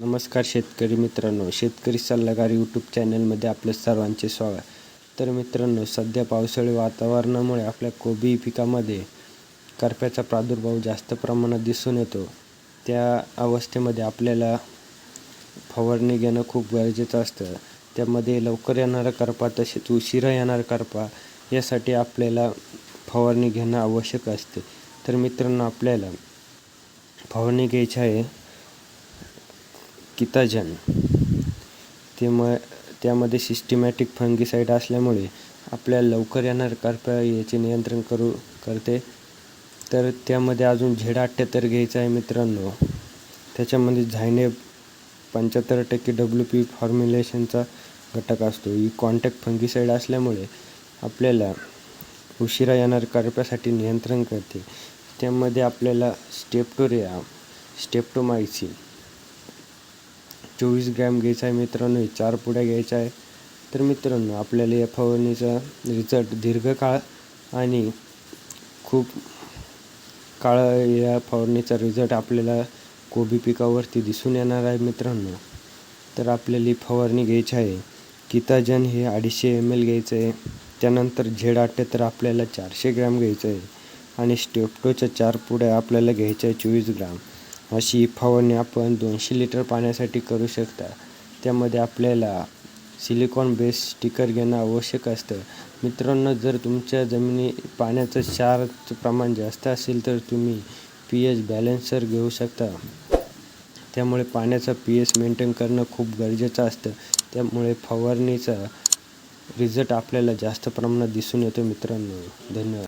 नमस्कार शेतकरी मित्रांनो शेतकरी सल्लागार यूट्यूब चॅनलमध्ये आपलं सर्वांचे स्वागत. तर मित्रांनो सध्या पावसाळी वातावरणामुळे आपल्या कोबी पिकामध्ये करप्याचा प्रादुर्भाव जास्त प्रमाणात दिसून येतो. त्या अवस्थेमध्ये आपल्याला फवारणी घेणं खूप गरजेचं असतं. त्यामध्ये लवकर येणारा करपा तसेच उशिरा येणारा करपा यासाठी आपल्याला फवारणी घेणं आवश्यक असते. तर मित्रांनो आपल्याला फवारणी घ्यायची आहे किताजन ते म त्यामध्ये सिस्टमॅटिक फंगीसाईड असल्यामुळे आपल्या लवकर येणार करप्या याचे नियंत्रण करू करते. तर त्यामध्ये अजून झेडा अठ्ठ्याहत्तर घ्यायचा आहे मित्रांनो. त्याच्यामध्ये झायने पंच्याहत्तर टक्के डब्ल्यू पी फॉर्म्युलेशनचा घटक असतो. ही कॉन्टॅक्ट फंगीसाईड असल्यामुळे आपल्याला उशिरा येणार करप्यासाठी नियंत्रण करते. त्यामध्ये आपल्याला स्टेप्टोरिया स्टेप्टोमायसिन चोवीस ग्रॅम घ्यायचा आहे मित्रांनो चार पुड्या घ्यायच्या आहे. तर मित्रांनो आपल्याला या फवारणीचा रिझल्ट दीर्घकाळ आणि खूप काळ या फवारणीचा रिझल्ट आपल्याला कोबी पिकावरती दिसून येणार आहे मित्रांनो. तर आपल्याला फवारणी घ्यायची आहे. किताजन हे अडीचशे एम एल घ्यायचं आहे. त्यानंतर झेड तर आपल्याला चारशे ग्रॅम घ्यायचं आहे. आणि स्टेप्टोच्या चार पुड्या आपल्याला घ्यायच्या आहे चोवीस ग्राम. अशी फवारणी आपण दोनशे लिटर पाण्यासाठी करू शकता. त्यामध्ये आपल्याला सिलिकॉन बेस स्टिकर घेणं आवश्यक असतं. मित्रांनो जर तुमच्या जमिनी पाण्याचं क्षारचं प्रमाण जास्त असेल तर तुम्ही पी एच बॅलेन्सर घेऊ शकता. त्यामुळे पाण्याचा पी एच मेंटेन करणं खूप गरजेचं असतं. त्यामुळे फवारणीचा रिझल्ट आपल्याला जास्त प्रमाणात दिसून येतो मित्रांनो. धन्यवाद.